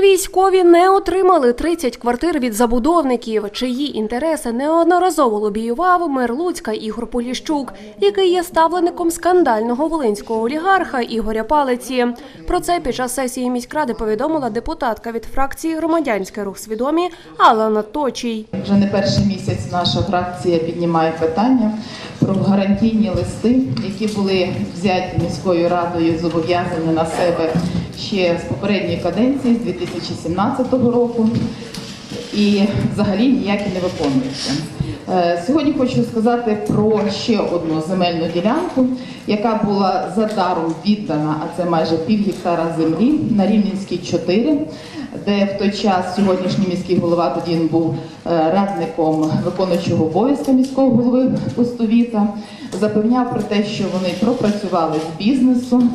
Військові не отримали 30 квартир від забудовників, чиї інтереси неодноразово лобіював мер Луцька Ігор Поліщук, який є ставлеником скандального волинського олігарха Ігоря Палиці. Про це під час сесії міськради повідомила депутатка від фракції Громадянський рух свідомі Алана Точій. Вже не перший місяць наша фракція піднімає питання про гарантійні листи, які були взяті міською радою зобов'язані на себе ще з попередньої каденції, з 2017 року, і взагалі ніякі не виконуються. Е, Сьогодні хочу сказати про ще одну земельну ділянку, яка була за даром віддана, а це майже пів гектара землі на Рівненській 4, де в той час сьогоднішній міський голова тоді був е, радником виконуючого обов'язка міського голови Пустовіта, запевняв про те, що вони пропрацювали з бізнесом,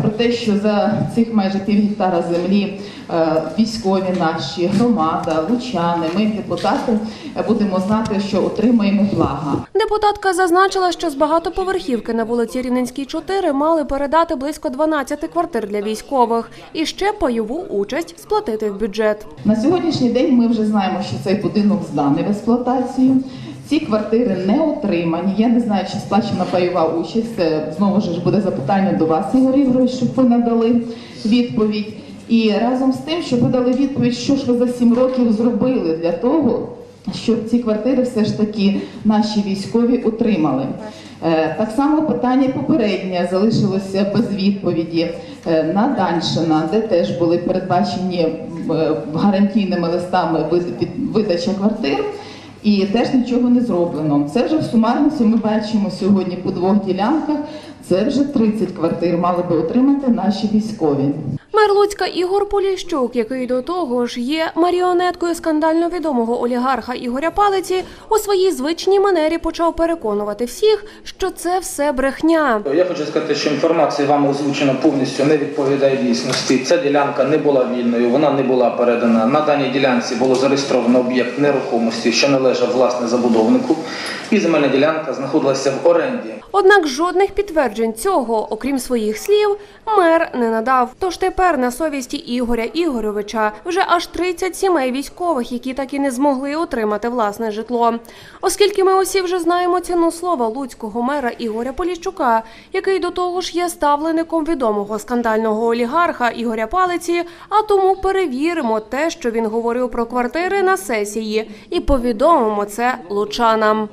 про те, що за цих майже пів гектара землі е, військові наші, громада, лучани, ми, депутати, е, будемо знати, що отримаємо блага. Депутатка зазначила, що з багатоповерхівки на вулиці Рівненській 4 мали передати близько 12 квартир для військових і ще пайову участь сплатити в бюджет. На сьогоднішній день ми вже знаємо, що цей будинок зданий в експлуатацію. Ці квартири не отримані. Я не знаю, чи сплачена пайова участь. Знову ж буде запитання до вас, Ігор Ігорович, щоб ви надали відповідь. І разом з тим, щоб ви дали відповідь, що ж ви за сім років зробили для того, щоб ці квартири все ж таки наші військові отримали. Е, Так само питання попереднє залишилося без відповіді. Е, На Данщина, де теж були передбачені е, гарантійними листами видача квартир. І теж нічого не зроблено. Це вже в сумарності ми бачимо сьогодні по двох ділянках. Це вже 30 квартир мали би отримати наші військові. Мер Луцька Ігор Поліщук, який до того ж є маріонеткою скандально відомого олігарха Ігоря Палиці, у своїй звичній манері почав переконувати всіх, що це все брехня. Я хочу сказати, що інформація вам озвучена повністю не відповідає дійсності. Ця ділянка не була вільною, вона не була передана. На даній ділянці було зареєстровано об'єкт нерухомості, що належав власне забудовнику, і земельна ділянка знаходилася в оренді. Однак жодних підтверджень цього, окрім своїх слів, мер не надав. Тож тепер на совісті Ігоря Ігоровича вже аж 30 сімей військових, які так і не змогли отримати власне житло. Оскільки ми усі вже знаємо ціну слова луцького мера Ігоря Поліщука, який до того ж є ставлеником відомого скандального олігарха Ігоря Палиці, а тому перевіримо те, що він говорив про квартири на сесії, і повідомимо це лучанам.